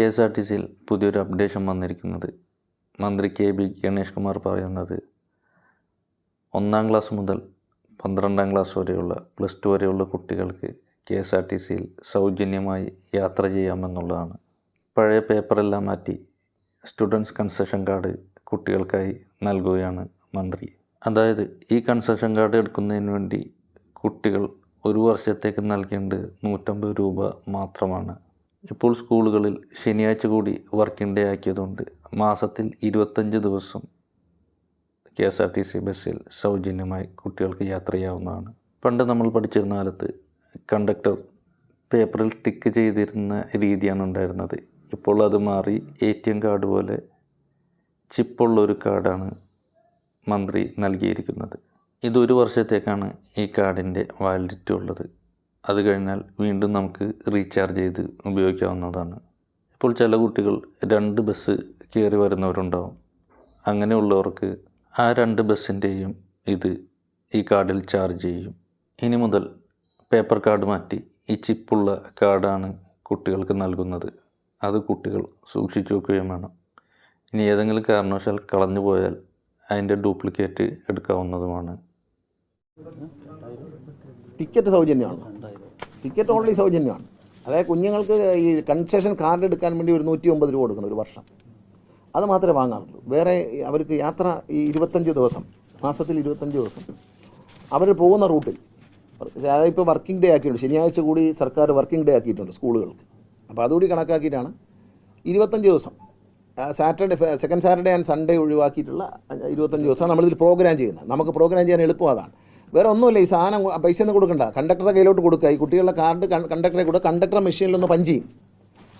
K S R T സിയിൽ പുതിയൊരു updation വന്നിരിക്കുന്നത്. മന്ത്രി കെ ബി ഗണേഷ് കുമാർ പറയുന്നത് ഒന്നാം ക്ലാസ് മുതൽ പന്ത്രണ്ടാം ക്ലാസ് വരെയുള്ള പ്ലസ് ടു വരെയുള്ള കുട്ടികൾക്ക് കെ എസ് ആർ ടി സിയിൽ സൗജന്യമായി യാത്ര ചെയ്യാമെന്നുള്ളതാണ്. പഴയ പേപ്പറെല്ലാം മാറ്റി സ്റ്റുഡൻസ് കൺസെഷൻ കാർഡ് കുട്ടികൾക്കായി നൽകുകയാണ് മന്ത്രി. അതായത് ഈ കൺസെഷൻ കാർഡ് എടുക്കുന്നതിന് വേണ്ടി കുട്ടികൾ ഒരു വർഷത്തേക്ക് നൽകേണ്ടത് നൂറ്റമ്പത് രൂപ മാത്രമാണ്. ഇപ്പോൾ സ്കൂളുകളിൽ ശനിയാഴ്ച കൂടി വർക്കിംഗ് ഡേ ആക്കിയതുകൊണ്ട് മാസത്തിൽ ഇരുപത്തഞ്ച് ദിവസം K S R T C ബസ്സിൽ സൗജന്യമായി കുട്ടികൾക്ക് യാത്ര ചെയ്യാവുന്നതാണ് പണ്ട് നമ്മൾ പഠിച്ചിരുന്ന കാലത്ത് കണ്ടക്ടർ പേപ്പറിൽ ടിക്ക് ചെയ്തിരുന്ന രീതിയാണ് ഉണ്ടായിരുന്നത്. ഇപ്പോൾ അത് മാറി എ ടി എം കാർഡ് പോലെ ചിപ്പുള്ളൊരു കാർഡാണ് മന്ത്രി നൽകിയിരിക്കുന്നത്. ഇതൊരു വർഷത്തേക്കാണ് ഈ കാർഡിന്റെ വാലിഡിറ്റി ഉള്ളത്. അത് കഴിഞ്ഞാൽ വീണ്ടും നമുക്ക് റീചാർജ് ചെയ്ത് ഉപയോഗിക്കാവുന്നതാണ്. ഇപ്പോൾ ചില കുട്ടികൾ രണ്ട് ബസ് കയറി വരുന്നവരുണ്ടാവും. അങ്ങനെയുള്ളവർക്ക് ആ രണ്ട് ബസ്സിന്റെയും ഇത് ഈ കാർഡിൽ ചാർജ് ചെയ്യും. ഇനി മുതൽ പേപ്പർ കാർഡ് മാറ്റി ഈ ചിപ്പുള്ള കാർഡാണ് കുട്ടികൾക്ക് നൽകുന്നത്. അത് കുട്ടികൾ സൂക്ഷിച്ചു വെക്കുകയും വേണം. ഇനി ഏതെങ്കിലും കാരണവശാൽ കളഞ്ഞു പോയാൽ അതിന്റെ ഡ്യൂപ്ലിക്കേറ്റ് എടുക്കാവുന്നതുമാണ്. ടിക്കറ്റ് സൗജന്യമാണ്. ടിക്കറ്റ് ഓൺലി സൗജന്യമാണ്. അതായത് കുഞ്ഞുങ്ങൾക്ക് ഈ കൺസെഷൻ കാർഡ് എടുക്കാൻ വേണ്ടി ഒരു നൂറ്റി ഒമ്പത് രൂപ കൊടുക്കണം ഒരു വർഷം. അത് മാത്രമേ വാങ്ങാറുള്ളൂ. വേറെ അവർക്ക് യാത്ര ഈ ഇരുപത്തഞ്ച് ദിവസം മാസത്തിൽ ഇരുപത്തഞ്ച് ദിവസം. അവർ പോകുന്ന റൂട്ടിൽ. അതായത് ഇപ്പോൾ വർക്കിംഗ് ഡേ ആക്കിയിട്ടുണ്ട്. ശനിയാഴ്ച കൂടി സർക്കാർ വർക്കിംഗ് ഡേ ആക്കിയിട്ടുണ്ട് സ്കൂളുകൾക്ക്. അപ്പോൾ അതുകൂടി കണക്കാക്കിയിട്ടാണ് ഇരുപത്തഞ്ച് ദിവസം Saturday second Saturday and Sunday ഒഴിവാക്കിയിട്ടുള്ള ഇരുപത്തഞ്ച് ദിവസമാണ് നമ്മളിതിൽ പ്രോഗ്രാം ചെയ്യുന്നത്. നമുക്ക് പ്രോഗ്രാം ചെയ്യാൻ എളുപ്പം അതാണ്. വേറെ ഒന്നുമില്ല ഈ സാധനം പൈസ ഒന്നും കൊടുക്കണ്ട. കണ്ടക്ടറുടെ കയ്യിലോട്ട് കൊടുക്കുക. ഈ കുട്ടികളുടെ കാർഡ് കണ്ടക്ടറെ കൊടുക്കുക കണ്ടക്ടർ മെഷീനിലൊന്ന് പഞ്ച് ചെയ്യും.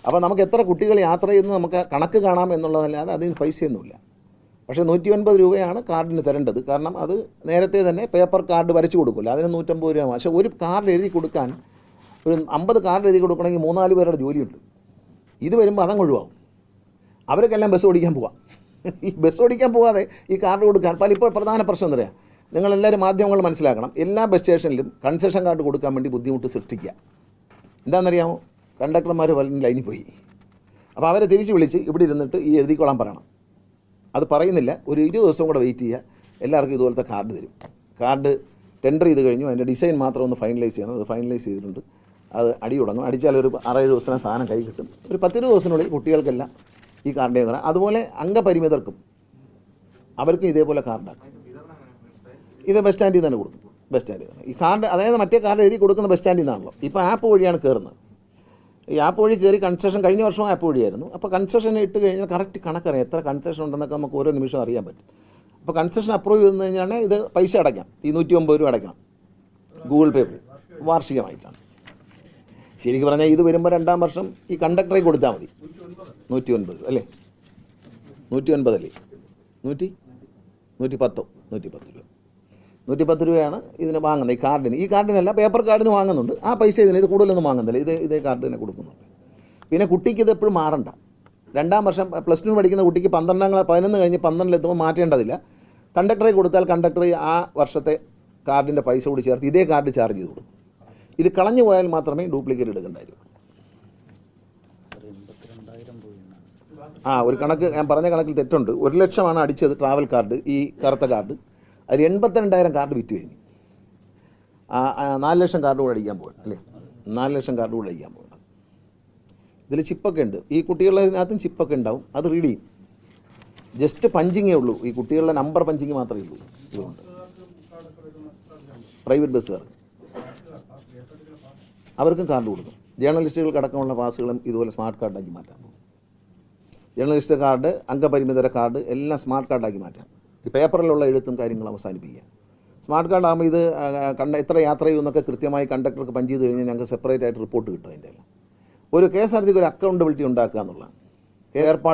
അപ്പോൾ നമുക്ക് എത്ര കുട്ടികൾ യാത്ര ചെയ്യുന്നത് നമുക്ക് കണക്ക് കാണാം എന്നുള്ളതല്ലാതെ അതിന് പൈസയൊന്നുമില്ല. പക്ഷേ നൂറ്റി ഒൻപത് രൂപയാണ് കാർഡിന് തരേണ്ടത്. കാരണം അത് നേരത്തെ തന്നെ പേപ്പർ കാർഡ് വരച്ചു കൊടുക്കില്ല അതിന് നൂറ്റമ്പത് രൂപ. പക്ഷേ ഒരു കാർഡ് എഴുതി കൊടുക്കാൻ ഒരു അമ്പത് കാർഡ് എഴുതി കൊടുക്കണമെങ്കിൽ മൂന്നാൽ പേരുടെ ജോലിയുണ്ട്. ഇത് വരുമ്പോൾ അതങ്ങ് ഒഴിവാകും. അവർക്കെല്ലാം ബസ് ഓടിക്കാൻ പോവാം. ഈ ബസ് ഓടിക്കാൻ പോവാതെ ഈ കാർഡ് കൊടുക്കാൻ പല ഇപ്പോൾ പ്രധാന പ്രശ്നം എന്താ പറയുക നിങ്ങളെല്ലാവരും മാധ്യമങ്ങൾ മനസ്സിലാക്കണം. എല്ലാ ബസ് സ്റ്റേഷനിലും കൺസെഷൻ കാർഡ് കൊടുക്കാൻ വേണ്ടി ബുദ്ധിമുട്ട് സൃഷ്ടിക്കുക. എന്താണെന്നറിയാമോ? കണ്ടക്ടർമാർ പലരും ലൈനിൽ പോയി. അപ്പോൾ അവരെ തിരിച്ച് വിളിച്ച് ഇവിടെ ഇരുന്നിട്ട് ഈ എഴുതിക്കോളാൻ പറയണം. അത് പറയുന്നില്ല. ഒരു ഇരുപത് ദിവസം കൂടെ വെയിറ്റ് ചെയ്യുക. എല്ലാവർക്കും ഇതുപോലത്തെ കാർഡ് തരും. കാർഡ് ടെൻഡർ ചെയ്ത് കഴിഞ്ഞു. അതിന്റെ ഡിസൈൻ മാത്രം ഒന്ന് ഫൈനലൈസ് ചെയ്യണം. അത് ഫൈനലൈസ് ചെയ്തിട്ടുണ്ട്. അത് അടി തുടങ്ങും. അടിച്ചാൽ ഒരു ആറേഴ് ദിവസത്തിന് സാധനം കൈ കിട്ടും. ഒരു പത്തിരുപത് ദിവസത്തിനുള്ളിൽ കുട്ടികൾക്കെല്ലാം ഈ കാർഡ് അതുപോലെ അംഗപരിമിതർക്കും അവർക്കും ഇതേപോലെ കാർഡാക്കും ഇത് ബസ് സ്റ്റാൻഡിൽ തന്നെ കൊടുക്കും ബസ് സ്റ്റാൻഡിൽ തന്നെ ഈ കാർഡ് അതായത് മറ്റേ കാർഡ് എഴുതി കൊടുക്കുന്ന ബസ് സ്റ്റാൻഡിൽ നിന്നാണല്ലോ. ഇപ്പോൾ ആപ്പ് വഴിയാണ് കയറുന്നത് ഈ ആപ്പ് വഴി കയറി കൺസെഷൻ കഴിഞ്ഞ വർഷം ആപ്പ് വഴിയായിരുന്നു. അപ്പോൾ കൺസെഷൻ ഇട്ട് കഴിഞ്ഞാൽ കറക്റ്റ് കണക്കറിയാം എത്ര കൺസെഷൻ ഉണ്ടെന്നൊക്കെ നമുക്ക് ഓരോ നിമിഷം അറിയാൻ പറ്റും. അപ്പോൾ കൺസെഷൻ അപ്രൂവ് ചെയ്തു കഴിഞ്ഞാൽ ഇത് പൈസ അടയ്ക്കാം. ഈ നൂറ്റി ഒമ്പത് രൂപ അടയ്ക്കണം. ഗൂഗിൾ പേ വഴി. വാർഷികമായിട്ടാണ്. ശരിക്കും പറഞ്ഞാൽ ഇത് വരുമ്പോൾ രണ്ടാം വർഷം ഈ കണ്ടക്ടറെ കൊടുത്താൽ മതി. നൂറ്റി ഒൻപത് അല്ലേ? നൂറ്റി ഒൻപതല്ലേ നൂറ്റി? നൂറ്റി പത്തോ നൂറ്റി പത്ത് രൂപ. നൂറ്റി പത്ത് രൂപയാണ് ഇതിന് വാങ്ങുന്നത്. ഈ കാർഡിന്. ഈ കാർഡിനല്ല പേപ്പർ കാർഡിന് വാങ്ങുന്നുണ്ട്. ആ പൈസ ഇതിന് ഇത് കൂടുതലൊന്നും വാങ്ങുന്നില്ല. ഇത് ഇതേ കാർഡിന് കൊടുക്കുന്നുണ്ട്. പിന്നെ കുട്ടിക്ക് ഇത് എപ്പോഴും മാറണ്ട. രണ്ടാം വർഷം പ്ലസ് ടു പഠിക്കുന്ന കുട്ടിക്ക് പന്ത്രണ്ടാം ക്ലാസ് പതിനൊന്ന് കഴിഞ്ഞ് പന്ത്രണ്ടിലെത്തുമ്പോൾ മാറ്റേണ്ടതില്ല. കണ്ടക്ടറെ കൊടുത്താൽ കണ്ടക്ടർ ആ വർഷത്തെ കാർഡിന്റെ പൈസ കൂടി ചേർത്ത് ഇതേ കാർഡ് ചാർജ് ചെയ്ത് കൊടുക്കും. ഇത് കളഞ്ഞു പോയാൽ മാത്രമേ ഡ്യൂപ്ലിക്കേറ്റ് എടുക്കേണ്ടായിരുന്നു ആ ഒരു കണക്ക് ഞാൻ പറഞ്ഞ കണക്കിൽ തെറ്റുണ്ട്. ഒരു ലക്ഷമാണ് അടിച്ചത് ട്രാവൽ കാർഡ് ഈ കറുത്ത കാർഡ്. അതിൽ എൺപത്തിരണ്ടായിരം കാർഡ് വിറ്റ് കഴിഞ്ഞു. നാല് ലക്ഷം കാർഡ് കൂടെ അടിക്കാൻ പോകണം അല്ലേ? നാല് ലക്ഷം കാർഡ് കൂടെ അടിക്കാൻ പോകണം ഇതിൽ ചിപ്പൊക്കെ ഉണ്ട്. ഈ കുട്ടികളുടെ അതിനകത്തും ചിപ്പൊക്കെ ഉണ്ടാവും. അത് റീഡ് ചെയ്യും. ജസ്റ്റ് പഞ്ചിങ്ങേ ഉള്ളൂ. ഈ കുട്ടികളുടെ നമ്പർ പഞ്ചിങ് മാത്രമേ ഉള്ളൂ ഇതുകൊണ്ട്. പ്രൈവറ്റ് ബസ്സുകാർ അവർക്കും കാർഡ് കൊടുക്കും. ജേർണലിസ്റ്റുകൾക്ക് അടക്കമുള്ള പാസുകളും ഇതുപോലെ സ്മാർട്ട് കാർഡാക്കി മാറ്റാം ജേർണലിസ്റ്റ് കാർഡ് അംഗപരിമിതര കാർഡ് എല്ലാം സ്മാർട്ട് കാർഡാക്കി മാറ്റാം ഈ പേപ്പറിലുള്ള എഴുത്തും കാര്യങ്ങളും അവസാനിപ്പിക്കുക. സ്മാർട്ട് കാർഡ് ആകുമ്പോൾ ഇത് കണ്ട എത്ര യാത്ര ചെയ്യുമെന്നൊക്കെ കൃത്യമായി കണ്ടക്ടർക്ക് പഞ്ച് ചെയ്ത് കഴിഞ്ഞാൽ ഞങ്ങൾക്ക് സെപ്പറേറ്റ് ആയിട്ട് റിപ്പോർട്ട് കിട്ടും അതിന്റെ ഒരു കെ എസ് ആർ ടിക്ക് ഒരു അക്കൗണ്ടബിലിറ്റി ഉണ്ടാക്കുക എന്നുള്ളതാണ്. എയർപാർട്ട്